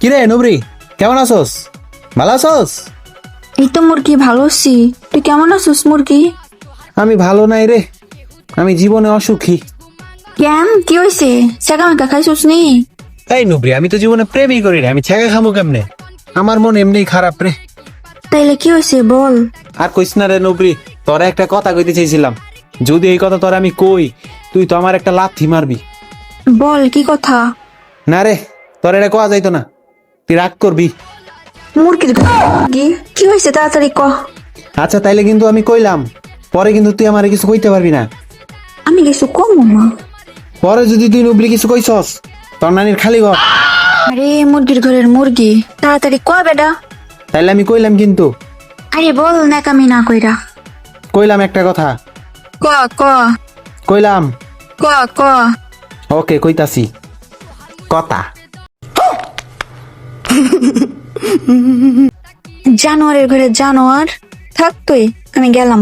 কিরে নুবরি কেমন আছোস? ভালো আছোস? এই তো মুরগি ভালো আছি। তুই কেমন আছিস মুরগি? আমি ভালো নাই রে। আমি জীবনে অসুখী। কেন কি হয়েছে সেকা মেকা খাইছিস নি? এই নুবরি আমি তো জীবনে প্রেমই করি না। আমি ছেঁকা খামো কেমনে? আমার মন এমনি খারাপ রে। তাইলে কি হয়েছে বল? আর কইস না রে নুবরি তোরা একটা কথা কইতে চাইছিলাম। যদি এই কথা তোরা আমি কই তুই তো আমার একটা লাথি মারবি। বল কি কথা? না রে তোর এটা কোয়া যাইতো না। তুই রাগ করবি? মুরগির মুরগি কি? হয়েছে? তাড়াতাড়ি ক। আচ্ছা তাইলে কিন্তু আমি কইলাম। পরে কিন্তু তুই আমার কিছু কইতে পারবি না। আমি কিছু কম না। পরে যদি তুই নুবলি কিছু কইছস তোর নানির খালি ঘর। আরে মুরগির ঘরের মুরগি। তাড়াতাড়ি ক বেডা তাইলে আমি কইলাম কিন্তু। আরে বল নাকামি না কইরা। কইলাম একটা কথা। ক ক। কইলাম। ক ক। ওকে কইতাছি। কথা। জানোয়ারের ঘরে জানোয়ার থাকতোই আমি গেলাম।